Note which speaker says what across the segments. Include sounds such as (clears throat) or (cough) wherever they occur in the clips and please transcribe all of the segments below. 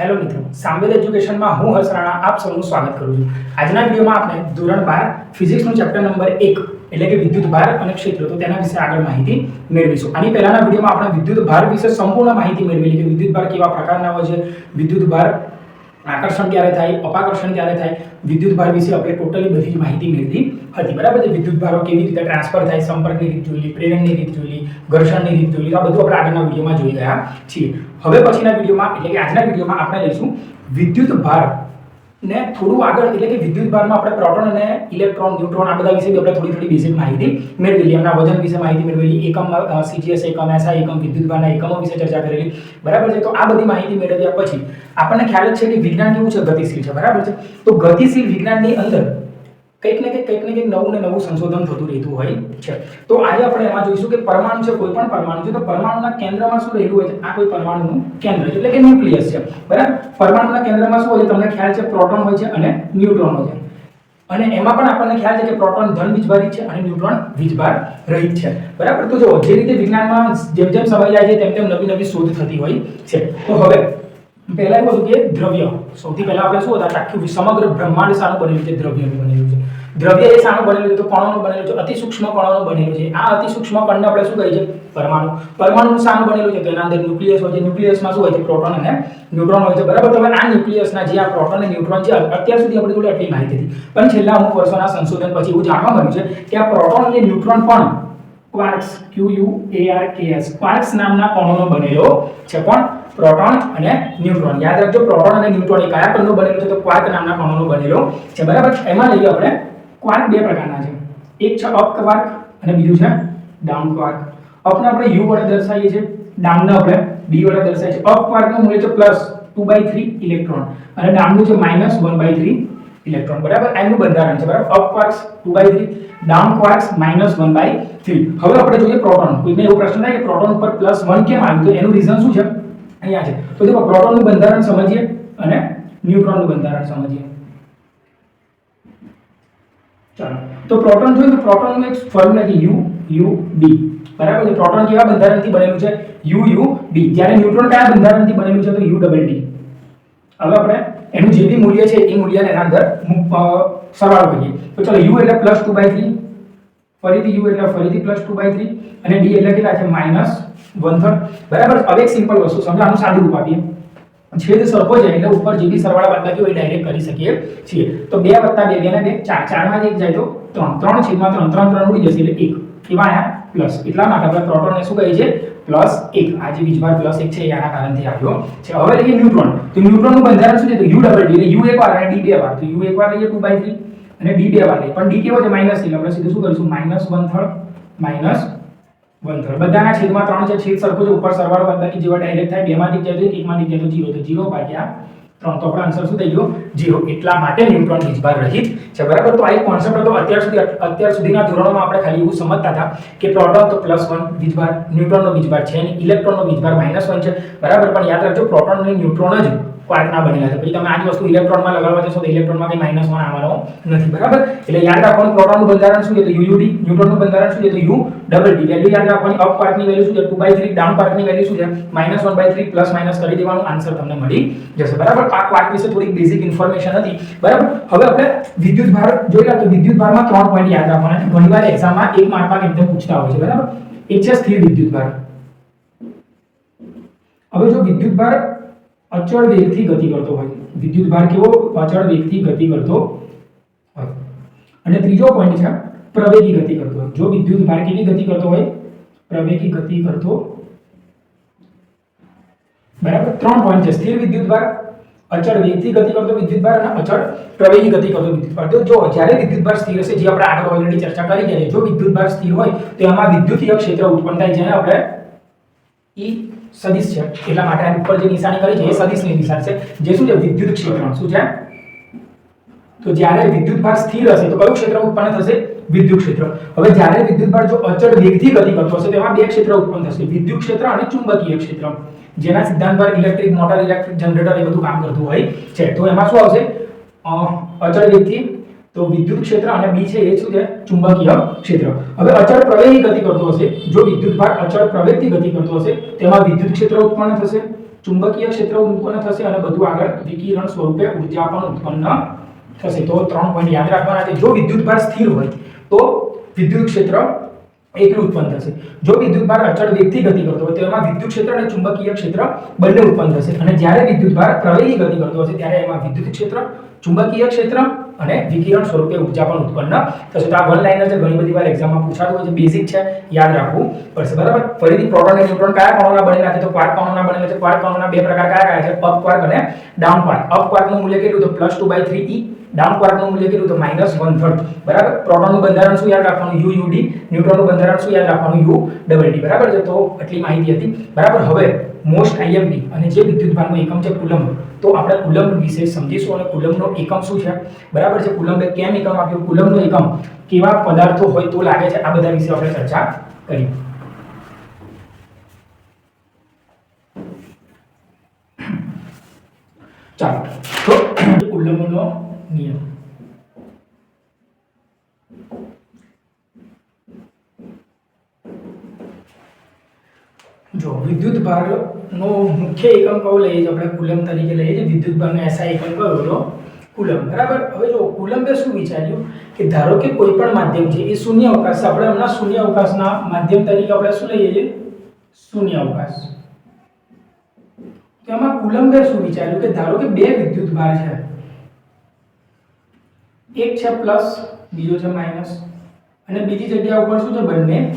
Speaker 1: Hello મિત્રો સામવેદ એજ્યુકેશનમાં હું હર્ષ રાણા આપ સૌનું સ્વાગત કરું છું. આજના વિડીયોમાં આપણે ધોરણ બાર ફિઝિક્સનું ચેપ્ટર નંબર એક, એટલે કે વિદ્યુત ભાર અને ક્ષેત્ર, તો તેના વિશે આગળ માહિતી મેળવીશું. આની પહેલાના વિડીયોમાં આપણે વિદ્યુત ભાર વિશે સંપૂર્ણ માહિતી મેળવેલી કે વિદ્યુત ભાર કેવા પ્રકારના હોય છે, વિદ્યુત ભાર આકર્ષણ ક્યારે થાય, અપાકર્ષણ ક્યારે થાય, વિદ્યુત ભાર વિશે આપણે ટોટલી બધી જ માહિતી મેળવી હતી બરાબર છે? વિદ્યુત ભારો કેવી રીતે ટ્રાન્સફર થાય, સંપર્કની રીત જોઈ પ્રેરણની રીત જોઈ ઘર્ષણની રીત જોઈ આ બધું આપણે આગળના વિડીયોમાં જોઈ ગયા. છીએ હવે પછીના વિડીયોમાં, એટલે કે આજના વિડીયોમાં આપણે લઈશું વિદ્યુત ભાર ને થોડું આગળ, એટલે કે વિદ્યુત ભારમાં આપણે પ્રોટોન અને ઇલેક્ટ્રોન, ન્યુટ્રોન, આ બધા વિશે આપણે થોડી થોડી બેઝિક માહિતી મેળવેલી, એમના વજન વિશે માહિતી મેળવેલી, એકમ સીજીએસ એકમ એસઆઈ એકમ, વિદ્યુત ભારના એકમો વિશે ચર્ચા કરેલી, બરાબર છે? તો આ બધી માહિતી મેળવ્યા પછી આપણને ખ્યાલ જ છે કે વિજ્ઞાન કેવું છે? ગતિશીલ છે. બરાબર છે? તો ગતિશીલ વિજ્ઞાનની અંદર કંઈક ને કંઈક કંઈક ને કંઈક નવું ને નવું સંશોધન થતું રહેતું હોય છે. તો આજે આપણે એમાં જોઈશું કે પરમાણુ છે કોઈ પણ પરમાણુ. છે તો પરમાણુના કેન્દ્રમાં શું રહેલું હોય છે? આ કોઈ પરમાણુનું કેન્દ્ર છે, એટલે કે ન્યુક્લિયસ છે. બરાબર? પરમાણુના કેન્દ્રમાં શું હોય છે? તમને ખ્યાલ છે પ્રોટોન હોય છે અને ન્યુટ્રોન હોય છે. અને એમાં પણ આપણને ખ્યાલ છે કે પ્રોટોન ધન વીજભારિત છે અને ન્યુટ્રોન વીજભાર રહિત છે. બરાબર? તો જો જે રીતે વિજ્ઞાનમાં જેમ જેમ સમય જાય છે, તેમ તેમ નવી નવી શોધ થતી હોય છે. તો હવે પહેલા એવું હતું કે દ્રવ્ય. સૌથી પહેલા આપણે શું હતા? આખું સમગ્ર બ્રહ્માંડ શાનું બનેલું છે, દ્રવ્યનું બનેલું છે. દ્રવ્ય એ શાનું બનેલું છે, તો કણોનું બનેલું છે અતિ સૂક્ષ્મ કણોનું બનેલું છે. આ અતિ સૂક્ષ્મ કણને આપણે શું કહીએ છીએ પરમાણુ. પરમાણુ શાનું બનેલું છે, તો એના અંદર ન્યુક્લિયસ હોય છે. ન્યુક્લિયસમાં શું હોય છે? પ્રોટોન અને ન્યુટ્રોન હોય છે. બરાબર? તમે આ ન્યુક્લિયસના જે આ પ્રોટોન અને ન્યુટ્રોન છે, અત્યાર સુધી આપણી જોડે આટલી માહિતી હતી. પણ છેલ્લા અમુક વર્ષોના સંશોધન પછી એવું જાણવા મળ્યું છે કે આ પ્રોટોન અને ન્યુટ્રોન પણ quarks Q U A R K S quarks નામના કણોનો બનેલો છે. પણ પ્રોટોન અને ન્યુટ્રોન. યાદ રાખજો, પ્રોટોન અને ન્યુટ્રોન એ કયા કણનો બનેલો છે? તો ક્વાર્ક નામના કણોનું બનેલો છે. બરાબર? એમાં લઈએ આપણે ક્વાર્ક બે પ્રકારના છે. એક છે અપ ક્વાર્ક અને બીજું છે ડાઉન ક્વાર્ક. અપને આપણે યુ વડે દર્શાવીએ છીએ. ડાઉનને આપણે બી વડે દર્શાવીએ છીએ. અપ ક્વાર્કનું મૂલ્ય છે plus two by three electron. અને ડાઉનનું છે minus one by three electron. બરાબર? એનું બંધારણ છે. બરાબર? Up quarks two by three, down quarks minus one by three. હવે આપણે જોઈએ પ્રોટોન. કોઈને એવો પ્રશ્ન થાય કે પ્રોટોન ઉપર પ્લસ વન કેમ આવ્યું? તો એનું રીઝન શું છે? અહીંયા છે. તો દેખો પ્રોટોનનું બંધારણ સમજીએ અને ન્યુટ્રોનનું બંધારણ સમજીએ. ચાલો. તો પ્રોટોન જોઈએ તો પ્રોટોનનું એક ફોર્મ્યુલા છે યુ યુ, બી. બરાબર છે? પ્રોટોન કેવા બંધારણથી બનેલું છે? U U, B. જ્યારે ન્યુટ્રોન કયા બંધારણથી બનેલું છે? તો યુ ડબલ ડી હવે આપણે એનું જે બી મૂલ્ય છે, એ મૂલ્યને એના અંદર સરવાળો કરીએ. તો ચલો, યુ એટલે પ્લસ ટુ બાય થ્રી ફરીથી યુ એટલે ફરીથી પ્લસ ટુ બાય થ્રી અને ડી એટલે કેટલા છે? માઇનસ થર્ડ બરાબર? હવે એક સિમ્પલ વસ્તુ સમજો, આનું સાદું રૂપ આપીએ. છેદ સરખો છે, એટલે ઉપર જે બી સરવાળા બાદબાકી હોય ડાયરેક્ટ કરી શકીએ છીએ. તો બે વત્તા બે બે ને બે, ચાર. ચારમાં એક જાય તો ત્રણ. ત્રણ છેદમાં ત્રણ ત્રણ ત્રણ ઉડી જશે, એટલે એક. એવા આયા પ્લસ એટલા માટે આપણે પ્રોટોનને શું કહીએ છીએ? પ્લસ એક. આ જે વીજભાર પ્લસ એક છે, એ આના કારણથી આવ્યો છે. હવે લઈએ ન્યુટ્રોન. તો ન્યુટ્રોનનું બંધારણ શું છે? તો યુ ડબલ ડી એટલે યુ એક વાર અને ડી બે વાર. તો યુ એક વાર લઈએ ટુ બાય થ્રી અને ડી બે વાર લઈએ. પણ ડી કેવો છે? માઇનસ એટલે આપણે સીધું શું કરીશું? Minus one third minus third બધાના છેદમાં ત્રણ છે. છેદ સરખો છે. ઉપર સરવાળો બાદબાકી જેવા ડાયરેક્ટ થાય. બેમાંથી જાય તો એક એકમાંથી જાય તો જીરો તો જીરો ભાગ્યા ત્રણ. તો આપણો આન્સર શું થઈ ગયો? જીરો. એટલા માટે ન્યુટ્રોન વીજભાર રહિત છે. બરાબર? તો આ એક કોન્સેપ્ટ હતો. અત્યાર સુધી, અત્યાર સુધીના ધોરણોમાં આપણે ખાલી એવું સમજતા હતા કે પ્રોટોન તો પ્લસ વન વીજભાર ન્યુટ્રોનનો વીજભાર છે અને ઇલેક્ટ્રોનનો વીજભાર માઇનસ વન છે. બરાબર? પણ યાદ રાખજો પ્રોટોન અને ન્યુટ્રોન જ ક્વાર્કના બનેલા છે. પછી તમે આ જ વસ્તુ ઇલેક્ટ્રોનમાં લગાવવા જશો તો ઇલેક્ટ્રોનમાં કંઈ માઇનસ વન આવવાનો નથી, બરાબર? એટલે યાદ રાખવાનું પ્રોટોનનું બંધારણ શું છે? તો યુયુડી ન્યુટ્રોનનું બંધારણ શું છે? તો યુ ડબલ ડી વેલ્યુ યાદ રાખવાની અપ ક્વાર્કની વેલ્યુ શું છે? ટુ બાય થ્રી ડાઉન ક્વાર્કની વેલ્યુ શું છે? Minus one by three plus minus કરી દેવાનું આન્સર તમને મળી જશે, બરાબર? આ ક્વાર્ક વિશે થોડીક બેઝિક ઇન્ફોર્મેશન હતી, બરાબર? હવે આપણે વિદ્યુત ભાર જોઈ તો વિદ્યુત ભારમાં ત્રણ પોઈન્ટ યાદ રાખવાના ઘણીવાર એક્ઝામમાં એક માર્કમાં એકદમ પૂછતા હોય છે, બરાબર? એક છે સ્થિર વિદ્યુત ભાર. હવે જો વિદ્યુત ભાર અચળ વેગથી ગતિ કરતો હોય. વિદ્યુત ભાર કેવો? અચળ વેગથી ગતિ કરતો હોય. અને ત્રીજો પોઈન્ટ છે, પ્રવેગી ગતિ કરતો હોય. જો વિદ્યુત ભાર કેવી ગતિ કરતો હોય? પ્રવેગી ગતિ કરતો બરાબર? ત્રણ પોઈન્ટ છે. સ્થિર વિદ્યુત ભાર, અચળ વેગથી ગતિ કરતો વિદ્યુત ભાર અને અચળ પ્રવેગી ગતિ કરતો વિદ્યુત ભાર. તો જો જ્યારે વિદ્યુત ભાર સ્થિર હશે, જે આપણે આગળ ઓલરેડી ચર્ચા કરી ગયા છે, જો વિદ્યુત ભાર સ્થિર હોય, તો એમાં વિદ્યુતીય ક્ષેત્ર ઉત્પન્ન થાય જેને આપણે ઈ સદિશ છે. એટલા માટે આની ઉપર જે નિશાની કરી છે, એ સદિશની નિશાન છે. જે શું છે? વિદ્યુત ક્ષેત્ર શું છે? તો જ્યારે વિદ્યુત ભાર સ્થિર હશે, તો કયું ક્ષેત્ર ઉત્પન્ન થશે? વિદ્યુત ક્ષેત્ર. હવે જ્યારે વિદ્યુત ભાર જો અચળ વેગથી ગતિ કરતો હશે તો એમાં બે ક્ષેત્ર ઉત્પન્ન થશે. વિદ્યુત ક્ષેત્ર અને ચુંબકીય ક્ષેત્ર. જેના સિદ્ધાંત પર ઇલેક્ટ્રિક મોટર ઇલેક્ટ્રિક જનરેટર એ બધું કામ કરતું હોય છે. તો એમાં શું આવશે? અચળ વેગથી તો વિદ્યુત ક્ષેત્ર અને બી છે એ શું છે? ચુંબકીય ક્ષેત્ર. હવે અચળ પ્રવેગી ગતિ કરતો હશે. જો વિદ્યુત ભાર અચળ પ્રવેગથી ગતિ કરતો હશે, તેમાં વિદ્યુત ક્ષેત્ર ઉત્પન્ન થશે, ચુંબકીય ક્ષેત્ર ઉત્પન્ન થશે અને બધું આગળ વિકિરણ સ્વરૂપે ઊર્જા પણ ઉત્પન્ન થશે. તો ત્રણ પોઈન્ટ યાદ રાખવાના છે. જો વિદ્યુતભાર સ્થિર હોય, તો વિદ્યુત ક્ષેત્ર એકલું ઉત્પન્ન થશે. જો વિદ્યુત ભાર અચળ વેગથી ગતિ કરતો હોય, તો એમાં વિદ્યુત ક્ષેત્ર અને ચુંબકીય ક્ષેત્ર બંને ઉત્પન્ન થશે. અને જ્યારે વિદ્યુત ભાર પ્રવેગી ગતિ કરતો હશે, ત્યારે એમાં વિદ્યુત ક્ષેત્ર, ચુંબકીય ક્ષેત્ર અને વિકિરણ સ્વરૂપે ઊર્જા પણ ઉત્પન્ન. થશે તો આ વન લાઇનર છે, ઘણી બધી વાર એક્ઝામમાં પૂછાતું હોય છે બેઝિક છે, યાદ રાખવું. પડશે બરાબર, ફરીથી પ્રોટોન અને કયા કણોના બનેલા છે? તો ક્વાર્ક કણોના બનેલા છે. ક્વાર્ક કણોના બે પ્રકાર કયા કયા છે? અપ ક્વાર્ક અને ડાઉન ક્વાર્ક અપ ક્વાર્કનું મૂલ્ય કેટલું? તો plus two by three e down ક્વાર્કનું મૂલ્ય કેટલું? તો માઇનસ વન થર્ડ બરાબર? પ્રોટોનનું બંધારણ શું યાદ રાખવાનું? યુ યુ ડી ન્યુટ્રોનનું બંધારણ શું યાદ રાખવાનું? યુ ડબલ ડી બરાબર છે? તો આટલી માહિતી હતી. બરાબર? હવે મોસ્ટ આઈએમપી અને જે વિદ્યુતભારનો એકમ છે કુલમ્બ તો આપણે કુલમ વિશે સમજીશું અને કુલમનો એકમ શું છે? બરાબર છે કુલમ્બે કેમ એકમ આપ્યો? કુલમનો એકમ કેવા પદાર્થો હોય તો લાગે છે? આ બધા વિશે આપણે ચર્ચા કરી. ચાલો, તો કુલમનો નિયમ. જો વિદ્યુત ભારનો મુખ્ય એકમ કયો લઈએ છીએ આપણે? કુલમ તરીકે લઈએ છીએ. વિદ્યુત ભારનો એસઆઈ એકમ કયો હતો? કુલમ બરાબર? હવે જો કુલમ્બે શું વિચાર્યું? કે ધારો કે કોઈ પણ માધ્યમ છે, એ શૂન્ય અવકાશ આપણે હમણાં શૂન્ય અવકાશના માધ્યમ તરીકે આપણે શું લઈએ છીએ? શૂન્ય અવકાશ. તો એમાં કુલમ્બે શું વિચાર્યું? કે ધારો કે બે વિદ્યુત ભાર છે. એક છે પ્લસ, બીજો છે માઇનસ. અને બીજી જગ્યા ઉપર શું છે? બંને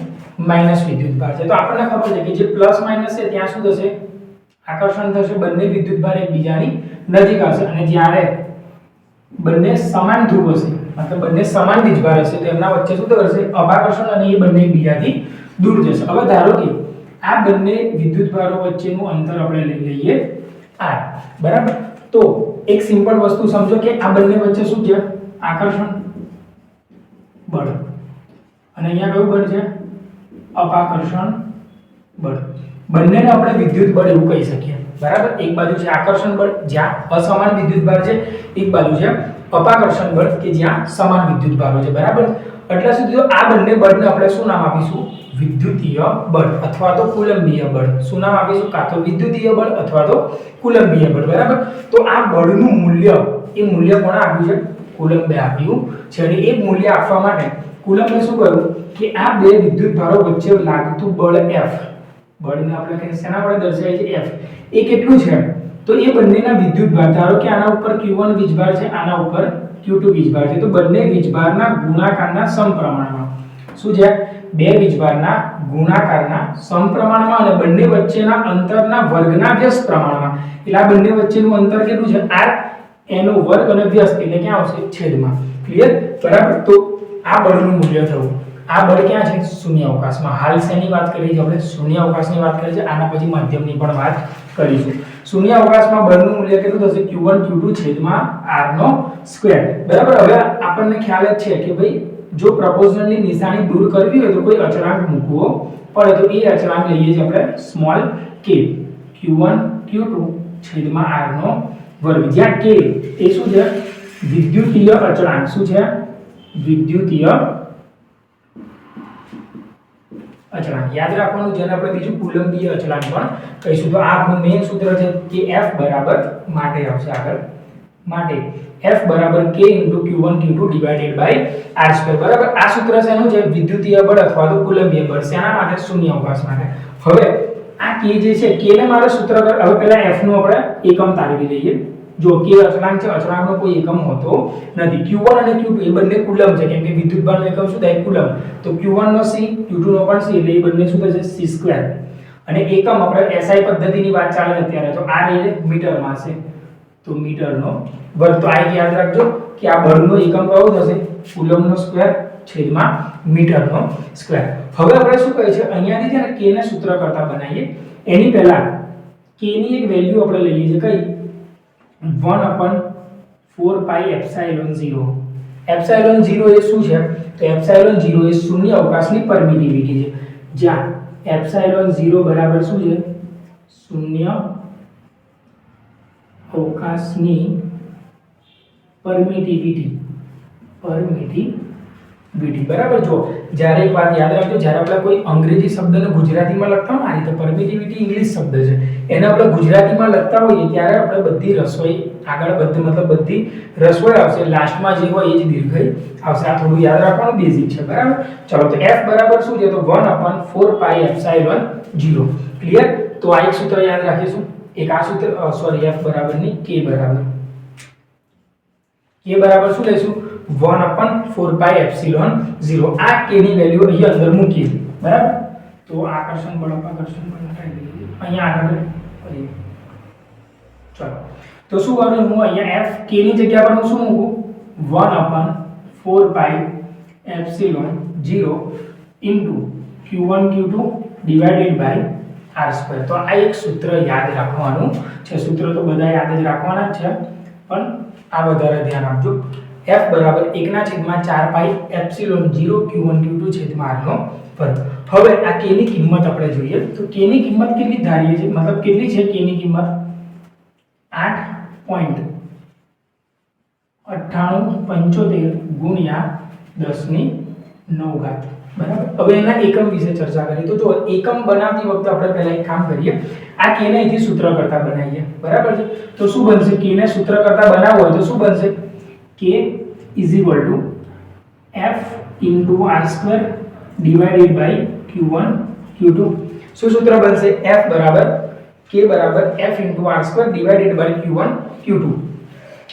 Speaker 1: માઇનસ વિદ્યુતભાર છે. તો આપણને ખબર છે કે જે પ્લસ માઇનસ છે, ત્યાં શું થશે? આકર્ષણ થશે. બંને વિદ્યુત ભાર એકબીજાની નજીક આવશે. અને જ્યારે બંને સમાન ધ્રુવ હશે, મતલબ બંને સમાન વીજભાર હશે, તો એમના વચ્ચે શું થશે? અપાકર્ષણ અને એ બંને એકબીજાથી દૂર જશે. હવે ધારો કે આ બંને વિદ્યુત ભારો વચ્ચેનું અંતર આપણે લઈ લઈએ r. બરાબર? તો એક સિમ્પલ વસ્તુ સમજો કે આ બંને વચ્ચે શું છે? આકર્ષણ બળ. અને અહીંયા કયું બળ છે? અપાકર્ષણ બળ. બંનેને આપણે વિદ્યુત બળ એવું કહી શકીએ. બરાબર? એક બાજુ છે આકર્ષણ બળ, જ્યાં અસમાન વિદ્યુત ભાર છે. એક બાજુ છે અપાકર્ષણ બળ, કે જ્યાં સમાન વિદ્યુત ભારો છે. બરાબર? એટલે સુધી આ બંને બળને આપણે શું નામ આપીશું? વિદ્યુતીય બળ, અથવા તો કુલંબીય બળ. શું નામ આપીશું? કાં તો વિદ્યુતીય બળ, અથવા તો કુલંબીય બળ. બરાબર? તો આ બળનું મૂલ્ય, એ મૂલ્ય કોણે આપ્યું છે? કુલંબે આપ્યું છે. અને એ મૂલ્ય આપવા માટે કુલંબે શું કર્યું કે આ બે વિદ્યુત ભારો વચ્ચે લાગતું બળ F. બળને આપણે શેના વડે દર્શાવીએ છીએ F? એ કેટલું છે? તો એ બંનેના વિદ્યુત ભાર. ધારો કે આના ઉપર Q1 વીજભાર છે, આના ઉપર Q2 વીજભાર છે. તો બંને વીજભારના ગુણાકારના સમપ્રમાણમાં. શું છે? બે વીજભારના ગુણાકારના સમપ્રમાણમાં અને બંને વચ્ચેના અંતરના વર્ગના વ્યસ્ત પ્રમાણમાં. એટલે આ બંને વચ્ચેનું અંતર કેટલું છે? R એનો વર્ગ અને વ્યસ્ત. એટલે ક્યાં આવશે? છેદમાં. ક્લિયર બરાબર? તો આ બળનું મૂલ્ય થયું આ બળ ક્યાં છે? શૂન્ય અવકાશમાં. હાલ શેની વાત કરી? છે આપણે શૂન્ય અવકાશની વાત કરી છે, આના પછી માધ્યમની પણ વાત કરીશું. શૂન્ય અવકાશમાં બળનું મૂલ્ય કેટલું થશે? Q1 q2 છેદમાં r નો સ્ક્વેર બરાબર? હવે આપણને ખ્યાલ જ છે કે ભાઈ, જો પ્રપોઝનની નિશાની દૂર કરવી હોય તો કોઈ અચળાંક મૂકવો પડે. તો એ અચળાંક લઈએ છીએ આપણે સ્મોલ k. Q1 q2 છેદમાં r નો વર્ગ. જ્યાં k, એ શું છે? વિદ્યુતીય અચળાંક. શું છે? વિદ્યુતીય અચળાંક. યાદ રાખવાનું, જેને આપણે બીજું કુલંબીય અચળાંક પણ કહીશું. તો આ આપણું મેઇન સૂત્ર છે કે F બરાબર માટે આવશે આગળ. માટે F બરાબર k q1 q2 divided by r square બરાબર? આ સૂત્ર છે એનું જે વિદ્યુતીય બળ અથવા તો કુલંબીય બળ શેના માટે શૂન્ય અવકાશ માટે. હવે આ k જે છે, k ને મારે સૂત્ર હવે પહેલા F નું આપણે એકમ તારવી લઈએ. જો કે અચળાંક છે, અચળાંકનો કોઈ એકમ હોતો નથી. Q1 અને q2 એ બંને કુલમ છે. કેમ કે વિદ્યુતભારનો એકમ શું થાય કુલમ તો q1 નો c q2 નો પણ c, એટલે એ બંને શું થશે? C સ્ક્વેર અને એકમ આપણે SI પદ્ધતિની વાત ચાલે અત્યારે. તો r એ મીટરમાં છે તો મીટરનો વર્ગ. તો આ યાદ રાખજો કે આ બળનો એકમ કયો થશે? કુલમનો સ્ક્વેર છેદમાં મીટરનો સ્ક્વેર હવે આપણે શું કહે છે? અહીંયાથી છે ને k ને સૂત્ર કરતા બનાવીએ. એની પહેલા k ની એક વેલ્યુ આપણે લઈએ. છીએ કઈ? 1 upon 4 pi epsilon 0 એપ્સિલોન 0 એ શું છે? તો એપ્સિલોન 0 એ શૂન્ય અવકાશની પરમિટિવિટી છે. જ્યાં એપ્સિલોન 0 બરાબર શું છે? શૂન્ય અવકાશની પરમિટિવિટી. પરમિટિવિટી. બરાબર? જો જ્યારે એક વાત યાદ રાખજો, જ્યારે આપણે કોઈ અંગ્રેજી શબ્દને ગુજરાતીમાં લખતા હોય આ રીતે પરમિટિવિટી ઇંગ્લિશ શબ્દ છે, એને આપણે ગુજરાતીમાં લખતા હોઈએ ત્યારે આપણે બધી રસોઈ આગળ બધી, મતલબ બધી રસોઈ આવશે. લાસ્ટમાં જે હોય એ જ દીર્ઘઈ આવશે. આ થોડું યાદ રાખવાનું બેઝિક છે. બરાબર? ચલો, તો એફ બરાબર શું છે? તો one upon four pi epsilon zero clear તો આ એક સૂત્ર યાદ રાખીશું. એક આ સૂત્ર સોરી એફ બરાબરની કે બરાબર. કે બરાબર શું લઈશું? 1 અપોન 4 પાઈ એપ્સિલોન 0 આ k ની વેલ્યુ અહીં અંદર મૂકી બરાબર? તો આકર્ષણ બળ અપાકર્ષણ બળ દઈએ. અહીંયા આગળ કરીએ. ચલો. તો શું કરું હું અહીંયા f k ની જગ્યા પર હું શું મૂકું? 1 upon 4 pi epsilon 0 into q1 q2 divided by r square. તો આ એક સૂત્ર યાદ રાખવાનું છે. સૂત્ર તો બધા યાદ જ રાખવાના જ છે. પણ આ વધારે ધ્યાન આપજો. F બરાબર 1 ના છેદમાં 4 પાઈ એપ્સિલોન 0 q1 q2 છેદમાં r નો વર્ગ. હવે આ k ની કિંમત આપણે જોઈએ. તો k ની કિંમત કેટલી ધારીએ છે મતલબ કેટલી છે k ની કિંમત? આઠ પોઈન્ટ અઠ્ઠાણું પંચોતેર ગુણ્યા દસની નવ ઘાત બરાબર? હવે એના એકમ વિશે ચર્ચા કરીએ. તો જો એકમ બનાવતી વખતે આપણે પહેલા એક કામ કરીએ. આ કે ને અહીંથી સૂત્ર કરતા બનાવીએ. બરાબર છે? તો શું બનશે? કેને સૂત્ર કરતા બનાવવું હોય તો શું બનશે? K is equal to F into r square divided one Q two શું સૂત્ર બનશે? એફ બરાબર કે બરાબર F into r square divided one Q two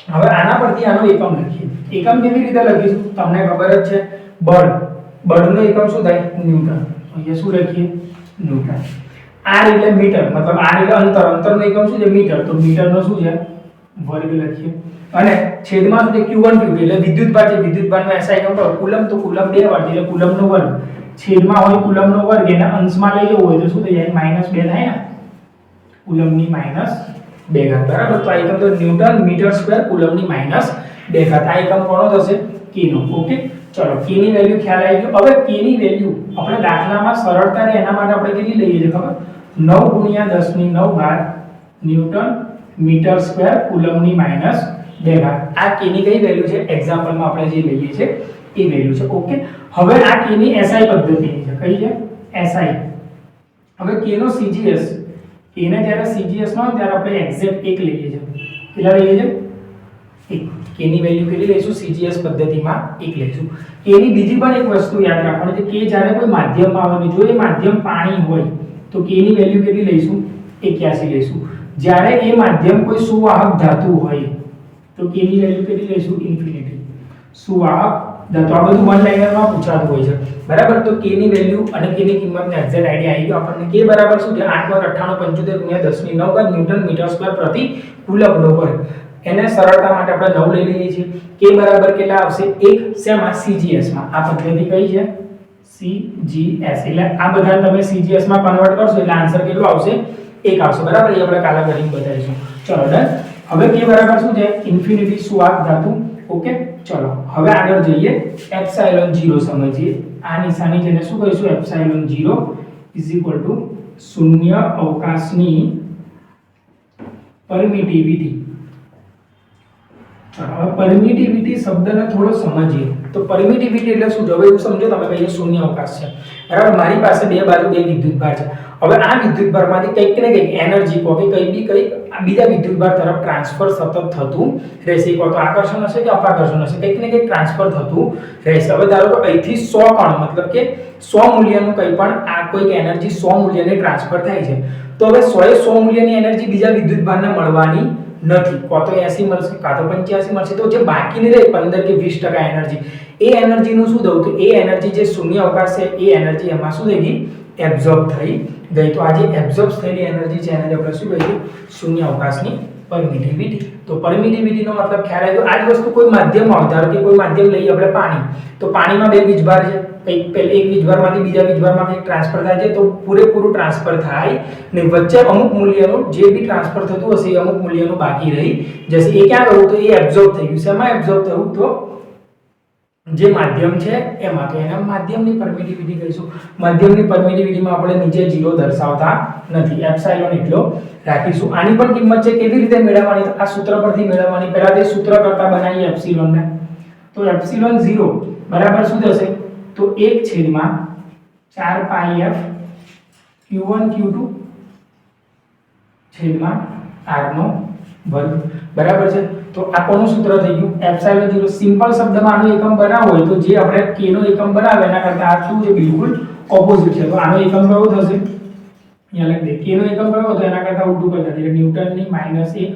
Speaker 1: હવે આના પરથી આનો એકમ લખીએ. એકમ કેવી રીતે લખીશું? તમને ખબર જ છે. બળ. બળનો એકમ શું થાય? ન્યૂટન. અહીંયા શું લખીએ? ન્યૂટન. R એટલે મીટર. મતલબ r એટલે અંતર. અંતરનો એકમ શું છે? મીટર. તો મીટરનો શું છે? વર્ગ લખીએ. અને છેદમાં શું છે q1 q2 એટલે વિદ્યુતભાર છે વિદ્યુતભારનો એસઆઈ પર કુલમ તો કુલમ બે વાર એટલે કુલમનો વર્ગ. છેદમાં હોય કુલમનો વર્ગ, એના અંશમાં લઈ જવો હોય તો શું થઈ જાય? માઇનસ બે થાય ને? કુલમની માઇનસ બે ઘાત, બરાબર? તો આ એકમ તો ન્યૂટન મીટર સ્ક્વેર કુલમની માઇનસ બે ઘાત. આ એકમ કોનો થશે? K નો. ઓકે ચલો, k ની વેલ્યુ ખ્યાલ આવી ગયો. હવે k ની વેલ્યુ આપણે દાખલામાં સરળતા રહે એના માટે આપણે કેટલી લઈએ છીએ ખબર? 9 ગુણ્યા 10 ની 9 ઘાત ન્યૂટન મીટર સ્ક્વેર કુલમની માઇનસ બે આ કેની કઈ વેલ્યુ છે? એક્ઝામ્પલમાં આપણે જે લઈએ છીએ, એ વેલ્યુ છે. ઓકે હવે આ કેની એસઆઈ પદ્ધતિની છે. કઈ છે? એસઆઈ હવે કેનો સીજીએસ કેને જ્યારે સીજીએસમાં ત્યારે આપણે એક્ઝેક્ટ એક લઈએ છીએ. કેટલા લઈએ છીએ? એક. કેની વેલ્યુ કેટલી લઈશું? સીજીએસ પદ્ધતિમાં એક લઈશું. કેની બીજી પણ એક વસ્તુ યાદ રાખવાની છે. કે જ્યારે કોઈ માધ્યમમાં આવે જો એ માધ્યમ પાણી હોય, તો કેની વેલ્યુ કેટલી લઈશું? 81 લઈશું. જ્યારે એ માધ્યમ કોઈ સુવાહક ધાતુ હોય, તો k વેલ્યુ કેટલી લઈશું? ઇન્ફિનિટી. સુવાહક ધાતુ. આ બધું વન લાઇનરમાં પૂછાતું હોય છે. બરાબર? તો કે ની વેલ્યુ અને કે ની કિંમતનો એક્ઝેક્ટ આઈડિયા આવી ગયો. આપણને કે બરાબર શું છે? 898 ગુણ્યા 10 ની 9 ઘાત ન્યૂટન મીટર સ્ક્વેર પ્રતિ કુલમ્બનો વર્ગ એને સરળતા માટે આપણે નવ લઈ લઈએ છીએ. કે બરાબર કેટલા આવશે? એક. શેમાં? સીજીએસમાં આ પદ્ધતિ કઈ છે? સીજીએસ એટલે આ બધા તમે સીજીએસમાં કન્વર્ટ કરશો એટલે આન્સર કેટલો આવશે? 1 આવશે. બરાબર? એ આપણે કાલા કરીને બતાવીશું. ચલો ડન હવે કે બરાબર શું છે? ઇન્ફિનિટી સુવાહક ધાતુ? ઓકે, ચલો. હવે આગળ જઈએ. એપ્સિલોન 0 સમજીએ. આ નિશાની જેને શું કહીશું? એપ્સિલોન 0 ઇઝ ઇક્વલ ટુ શૂન્ય અવકાશની પરમિટિવિટી. હવે પરમિટિવિટી શબ્દને થોડો સમજીએ. તો પરમિટિવિટી એટલે શું? હવે એવું સમજો, તમે કહીએ શૂન્ય અવકાશ છે. બરાબર? મારી પાસે બે બાજુ બે વિદ્યુતભાર છે. હવે આ વિદ્યુતભારમાંથી કંઈક ને કંઈક એનર્જી કહો કે કંઈ બી કંઈ આ બીજા વિદ્યુતભાર તરફ ટ્રાન્સફર સતત થતું રહેશે. કહો તો આકર્ષણ હશે કે અપાકર્ષણ હશે? કંઈક ને કંઈક ટ્રાન્સફર થતું રહેશે. હવે ધારો કે અહીંથી સો કણ, મતલબ કે સો મૂલ્યનું કંઈ પણ આ કોઈક એનર્જી સો મૂલ્યને ટ્રાન્સફર થાય છે. તો હવે સો એ સો મૂલ્યની એનર્જી બીજા વિદ્યુતભારને મળવાની નથી. કાં તો 80 મળશે, કાં તો 85 મળશે. તો જે બાકીની રહે 15 કે 20% એનર્જી એ એનર્જીનું શું દઉં? તો એ એનર્જી જે શૂન્ય અવકાશ છે, એ એનર્જી એમાં શું થઈ ગઈ? એબ્ઝોર્બ થઈ ગઈ તો આજે એબ્ઝોર્બ થયેલી એનર્જી છે, એને આપણે શું કહીશું? શૂન્ય અવકાશની પરમિટિવિટી. તો પરમિટિવિટીનો મતલબ ખ્યાલ આવ્યો? આ જ વસ્તુ કોઈ માધ્યમમાં ધારો કે કોઈ માધ્યમ લઈએ આપણે પાણી. તો પાણીમાં બે વીજભાર છે. કંઈક પહેલે એક વીજભારમાંથી બીજા વીજભારમાં ટ્રાન્સફર થાય છે, તો પૂરેપૂરું ટ્રાન્સફર થાય ને વચ્ચે અમુક મૂલ્યનું જે બી ટ્રાન્સફર થતું હશે એ અમુક મૂલ્યનું બાકી રહી જશે. એ ક્યાં ગયું? તો એ એબ્ઝોર્બ થઈ ગયું. શેમાં એબ્ઝોર્બ થયું? તો જે માધ્યમ છે એ માટે એના માધ્યમની પરમિટિવિટી કહીશું. માધ્યમની પરમિટિવિટીમાં આપણે નીચે જીરો દર્શાવતા નથી. એપ્સાઇલોન એટલો રાખીશું. આની પણ કિંમત છે કેવી રીતે મેળવવાની? આ સૂત્ર પરથી મેળવવાની. પહેલા તે સૂત્ર કરતા બનાવીએ એપ્સિલોનને તો એપ્સિલોન 0 બરાબર શું થશે? તો એક છેદમાં ચાર pi F Q one Q two છેદમાં આર નો વર્ગ. બરાબર છે? તો આ કોનું સૂત્ર થઈ ગયું? એપ્સાઇલોન 0 સિમ્પલ શબ્દમાં આનો એકમ બનાવવો હોય તો જે આપણે k નો એકમ બનાવે, એના કરતા આ શું છે? બિલકુલ ઓપોઝિટ છે. તો આનો એકમ કયો થશે? અહીંયા લખી દે. K નો એકમ કયો તો એના કરતા ઉલટું કરતા એટલે ન્યૂટનની -1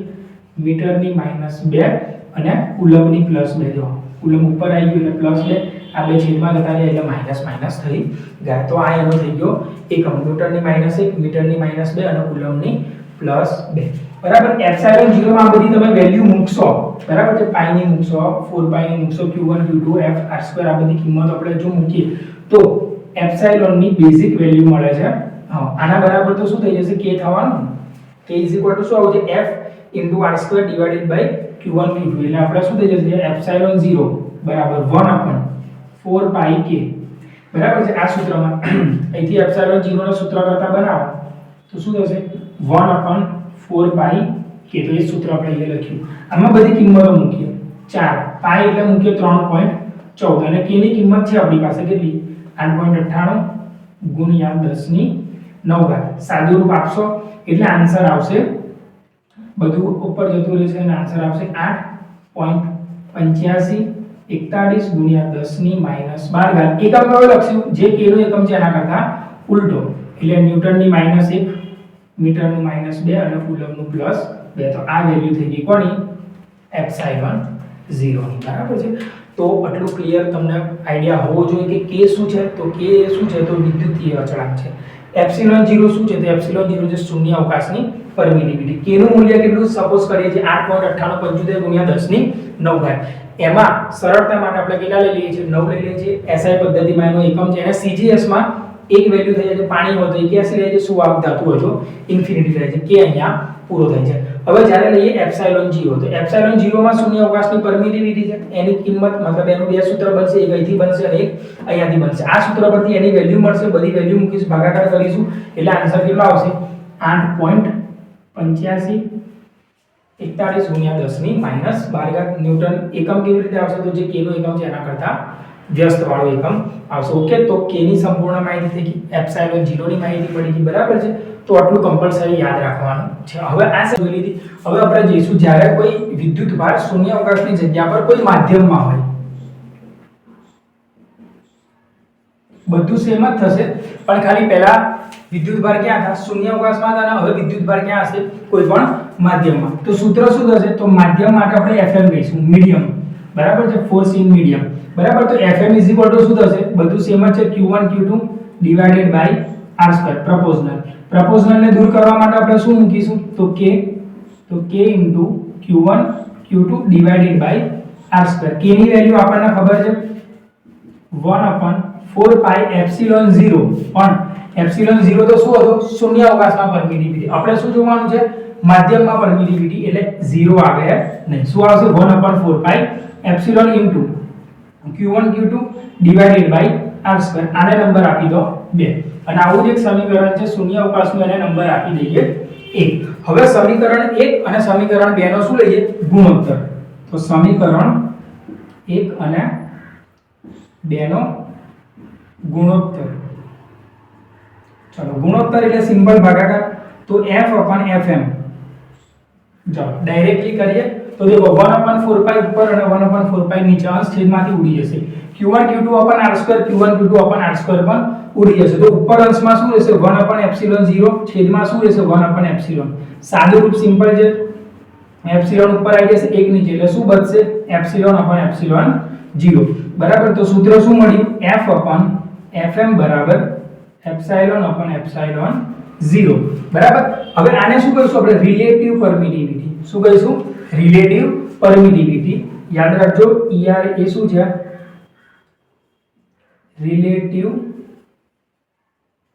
Speaker 1: મીટરની -2 અને કુલમની +2 જો કુલમ ઉપર આવી ગયું એટલે પ્લસ બે. આ બે છેદમાં જતા રહ્યા એટલે માઇનસ માઇનસ થઈ ગયા. તો આ એનો થઈ ગયો એકમ. ન્યૂટનની -1 મીટરની -2 અને કુલમની પ્લસ બે. બરાબર? એપ્સાઇલોન 0 માં બધી તમે વેલ્યુ મૂકશો, બરાબર? છે પાઈ ની મૂકશો 4 પાઈ ની મૂકશો q1 q2 f r2 આ બધી કિંમત આપણે જો મૂકીએ, તો એપ્સાઇલોનની બેઝિક વેલ્યુ મળે છે. હા, આના બરાબર તો શું થઈ જશે? k થવાનું? K શું આવશે? F r2 divided by q1 q2 એટલે આપણે શું થઈ જશે? એપ્સાઇલોન 0 બરાબર 1 upon 4 પાઈ k. બરાબર છે? આ સૂત્રમાં, (clears throat) અહીંથી એપ્સાઇલોન 0 નો સૂત્ર કરતા બનાવો. તો શું થશે? 1 upon 4 પાઈ કે તો એ સૂત્ર આપણે અહીંયા લખ્યું. આમાં બધી કિંમતો મૂકીએ. ચાર. પાઈ એટલે મૂકીએ 3.14 અને કેની કિંમત છે આપણી પાસે કેટલી? 8.98 ગુણ્યા 10 ની નવ ઘાત. સાદું રૂપ આપશો? એટલે આન્સર આવશે બધું ઉપર જતું રહેશે અને આન્સર આવશે 8.85 41 ગુણ્યા 10 ની માઇનસ બાર ઘાત. એકમ કયો લખ્યું જે k નો એકમ છે એના કરતા ઉલટો. એટલે ન્યૂટનની માઇનસ 1 મીટરનું માઇનસ બે અને કુલમનું પ્લસ બે. તો આ વેલ્યુ થઈ ગઈ કોની? એપ્સાઇલોન 0 ની બરાબર છે? તો આટલું ક્લિયર તમને આઈડિયા હોવો જોઈએ કે કે શું છે? તો કે શું છે? તો વિદ્યુતીય અચળાંક છે. એપ્સિલોન ઝીરો શું છે? તો એપ્સિલોન ઝીરો છે શૂન્ય અવકાશની પરમિટિવિટી કે નું મૂલ્ય કેટલું? સપોઝ કરીએ છીએ 8.9875 ગુણ્યા 10 ની 9 ઘાત. એમાં સરળતા માટે આપણે કેટલા લઈ લઈએ છીએ? નવ લઈ લઈએ છીએ. એસઆઈ પદ્ધતિમાં એનો એકમ છે. એને CGS માં એક વેલ્યુ થઈ જાય તો પાણી હોય તો 81 રહે છે? સુવાહક ધાતુ હોય તો ઇન્ફિનિટી રહે છે. કે અહીંયા પૂરો થાય છે. હવે જ્યારે લઈએ એપ્સાઇલોન જીરો, તો એપ્સાઇલોન 0 માં શૂન્ય અવકાશની પરમિટિવિટી છે. એની કિંમત મતલબ એનું બે સૂત્ર બનશે, એક અહીંથી બનશે અને એક અહીંયાથી બનશે. આ સૂત્ર પરથી એની વેલ્યુ મળશે, બધી વેલ્યુ મૂકીશું, ભાગાકાર કરીશું, એટલે આન્સર કેટલો આવશે? 8.85 41 ગુણ્યા 10 ની માઇનસ 12 ઘાત ન્યૂટન એકમ કેવી રીતે આવશે? તો જે કેનો એકમ છે, એના કરતા વ્યસ્ત વાળો એકમ આવશે. ઓકે, તો કે ની સંપૂર્ણ માહિતી થઈ ગઈ. એપ્સાઇલોન 0 ની માહિતી પડી ગઈ. બરાબર છે? તો આટલું કમ્પલસરી યાદ રાખવાનું છે. હવે આ જોઈ લીધી. હવે આપણે જઈશું, જ્યારે કોઈ વિદ્યુત ભાર શૂન્ય અવકાશની જગ્યા પર કોઈ માધ્યમમાં હોય. બધું સેમ જ થશે. પણ ખાલી પહેલા વિદ્યુત ભાર ક્યાં હતા? શૂન્ય અવકાશમાં હતા અને હવે વિદ્યુત ભાર ક્યાં હશે? કોઈ પણ માધ્યમમાં. તો સૂત્ર શું થશે? તો માધ્યમ માટે આપણે એફએમ કહીશું. મીડિયમ. બરાબર છે? ફોર્સ ઇન મીડિયમ બરાબર? તો FM ઇઝ ઇક્વલ ટુ શું થશે? બધું સેમ જ છે Q1 Q2 divided by R square proportional proportional ને દૂર કરવા માટે આપણે શું મૂકીશું? તો K તો K into Q1 Q2 divided by R square K ની વેલ્યુ આપણને ખબર છે? 1 upon 4 pi epsilon 0 પણ એપ્સિલોન 0 તો શું હતું? શૂન્ય અવકાશમાં પરમિટિવિટી આપણે શું જોવાનું છે? માધ્યમમાં પરમિટિવિટી એટલે 0 આવે નહીં. શું આવશે? 1 upon 4 pi epsilon into q1 q2 divided by r square આને નંબર આપી દો 2 અને આવું જ એક સમીકરણ છે, શૂન્ય અવકાશનું એને નંબર આપી દઈએ 1 હવે સમીકરણ 1 અને સમીકરણ 2 નો શું લઈએ? ગુણોત્તર. તો સમીકરણ 1 અને 2 નો ગુણોત્તર. ચલો, ગુણોત્તર એટલે સિમ્પલ ભાગાકાર. તો f fm. ચલો ડાયરેક્ટલી કરીએ, તો દેખો 1 4 pi ઉપર અને 1 4 pi નીચે અંશ છેદમાંથી ઉડી જશે. Q1 q2 r2 q1 q2 r2 પણ ઉડી જશે. તો ઉપર અંશમાં શું રહેશે? 1 એપ્સિલોન 0 છેદમાં શું રહેશે? 1 એપ્સિલોન સાદું રૂપ સિમ્પલ છે. એપ્સિલોન ઉપર આવી જશે, એક નીચે. એટલે શું બચશે? એપ્સિલોન એપ્સિલોન 0 બરાબર? તો સૂત્ર શું મળ્યું? F fm બરાબર એપ્સાઇલોન અપન એપ્સાઇલોન 0 બરાબર? હવે આને શું કહીશું આપણે? રિલેટિવ પરમિટિવિટી શું કહીશું રિલેટિવ પરમિટિવિટી યાદ રાખજો ER એ શું છે? રિલેટિવ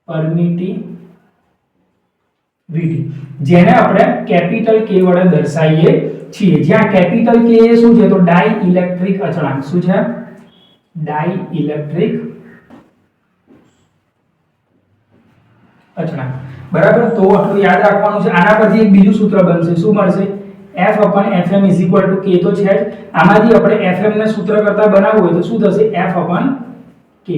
Speaker 1: પરમિટિવિટી જેને આપણે કેપિટલ K વડે દર્શાવીએ છીએ. જ્યાં કેપિટલ K એ શું છે? તો ડાય ઇલેક્ટ્રિક અચળાંક. શું છે? ડાય ઇલેક્ટ્રિક અચળાંક. બરાબર? તો આટલું યાદ રાખવાનું છે. આના પરથી એક બીજું સૂત્ર બનશે. શું મળશે? F fm k. તો છે જ, આમાંથી આપણે fm ને સૂત્ર કરતા બનાવવું હોય તો શું થશે? F કે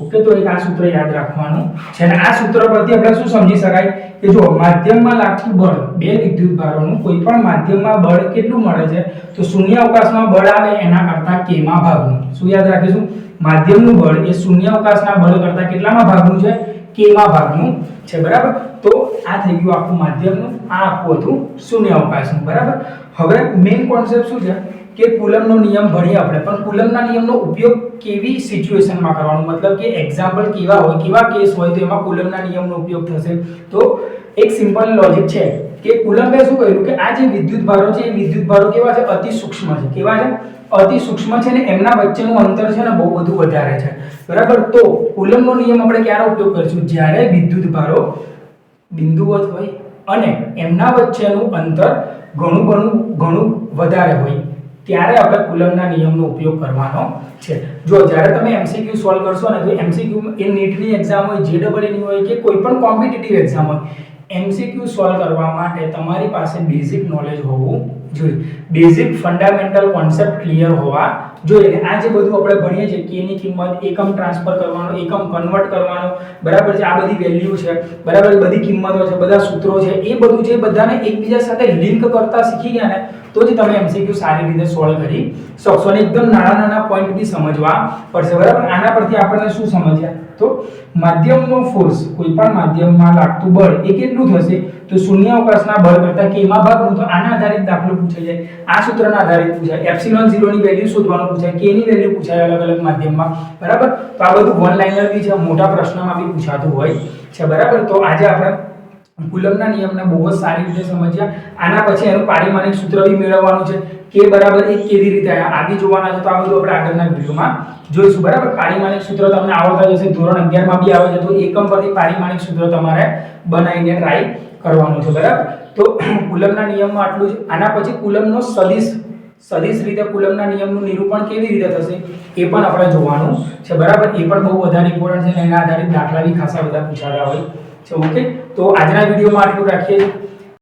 Speaker 1: ઓકે, તો એક આ સૂત્ર યાદ રાખવાનું છે. અને આ સૂત્ર પરથી આપણે શું સમજી શકાય? કે જો માધ્યમમાં લાગતું બળ, બે વિદ્યુત ભારોનું કોઈ પણ માધ્યમમાં બળ કેટલું મળે છે? તો શૂન્ય અવકાશમાં બળ આવે એના કરતાં k માં ભાગનું. શું યાદ રાખીશું? માધ્યમનું બળ એ શૂન્ય અવકાશના બળ કરતાં કેટલામાં ભાગનું છે? માં ભાગનું છે, બરાબર? તો આ થઈ ગયું આખું માધ્યમનું, આ આખું હતું શૂન્ય અવકાશનું, બરાબર? હવે મેઇન કોન્સેપ્ટ શું છે? કે કુલમનો નિયમ ભણીએ આપણે, પણ કુલમના નિયમનો ઉપયોગ કેવી સિચ્યુએશનમાં કરવાનો? મતલબ કે એક્ઝામ્પલ કેવા હોય, કેવા કેસ હોય, તો એમાં કુલમના નિયમનો ઉપયોગ થશે. તો એક સિમ્પલ લોજિક છે કે કુલમ્બે શું કહ્યું કે આ જે વિદ્યુત ભારો છે, એ વિદ્યુત ભારો કેવા છે? અતિ સૂક્ષ્મ છે. કેવા છે? અતિ સૂક્ષ્મ છે ને એમના વચ્ચેનું અંતર છે ને બહુ બધું વધારે છે. બરાબર? તો કુલમનો નિયમ આપણે ક્યારે ઉપયોગ કરીશું? જ્યારે વિદ્યુત ભારો બિંદુવત હોય અને એમના વચ્ચેનું અંતર ઘણું ઘણું ઘણું વધારે હોય, ત્યારે આપણે કુલમના નિયમનો ઉપયોગ કરવાનો છે. જો જ્યારે તમે એમસીક્યુ સોલ્વ કરશો ને, તો એમસીક્યુ એ નીટની એક્ઝામ હોય જેડબલની હોય કે કોઈ પણ કોમ્પિટિટિવ એક્ઝામ હોય એમસીક્યુ સોલ્વ કરવા માટે તમારી પાસે બેઝિક નોલેજ હોવું જોઈએ. બેઝિક ફંડામેન્ટલ કોન્સેપ્ટ ક્લિયર હોવા જોઈએ. આ જે બધું આપણે ભણીએ છીએ કે ની કિંમત, એકમ ટ્રાન્સફર કરવાનો, એકમ કન્વર્ટ કરવાનો, બરાબર છે? આ બધી વેલ્યુ છે, બરાબર બધી કિંમતો છે, બધા સૂત્રો છે, એ બધું જે બધાને એકબીજા સાથે લિંક કરતા શીખી ગયા ને, તો જ તમે એમસીક્યુ સારી રીતે સોલ્વ કરી શકશો અને એકદમ નાના નાના પોઈન્ટ બી સમજવા પડશે. બરાબર? આના પરથી આપણને શું સમજ્યા? તો માધ્યમનો ફોર્સ કોઈ પણ માધ્યમમાં લાગતું બળ, એ કેટલું થશે? તો શૂન્ય અવકાશના બળ કરતા કેમાં ભાગનું તો આના આધારિત દાખલો પૂછાઈ જાય. આ સૂત્રના આધારિત પૂછાય. એપ્સિલોન 0 ની વેલ્યુ શોધવાનું પૂછાય. કે ની વેલ્યુ પૂછાય અલગ અલગ માધ્યમમાં. બરાબર? તો આ બધું વન લાઇનર બી છે. મોટા પ્રશ્નમાં બી પૂછાતું હોય છે. બરાબર? તો આજે આપણે કુલમના નિયમને બહુ જ સારી રીતે સમજ્યા. આના પછી એનું પારિમાણિક સૂત્ર બી મેળવવાનું છે. કે બરાબર એ કેવી રીતે આ બી જોવાના છે. તો આ બધું આપણે આગળના વિડીયોમાં જોઈશું. બરાબર? પારિમાણિક સૂત્ર તમને આવડતા જશે ધોરણ અગિયારમાં બી આવે છે. તો એકમ પરથી પારિમાણિક સૂત્ર તમારે બનાવીને ટ્રાય કરવાનું છે, બરાબર? તો કુલમના નિયમમાં આટલું જ, આના પછી કુલમનો સદિશ સદિશ રીતે કુલમના નિયમનું નિરૂપણ કેવી રીતે થશે, એ પણ આપણે જોવાનું છે, બરાબર? એ પણ બહુ વધારે ઇમ્પોર્ટન્ટ છે, એના આધારિત દાખલા બી ખાસા બધા પૂછાતા હોય છે ઓકે તો આજના વિડીયોમાં આટલું રાખીએ.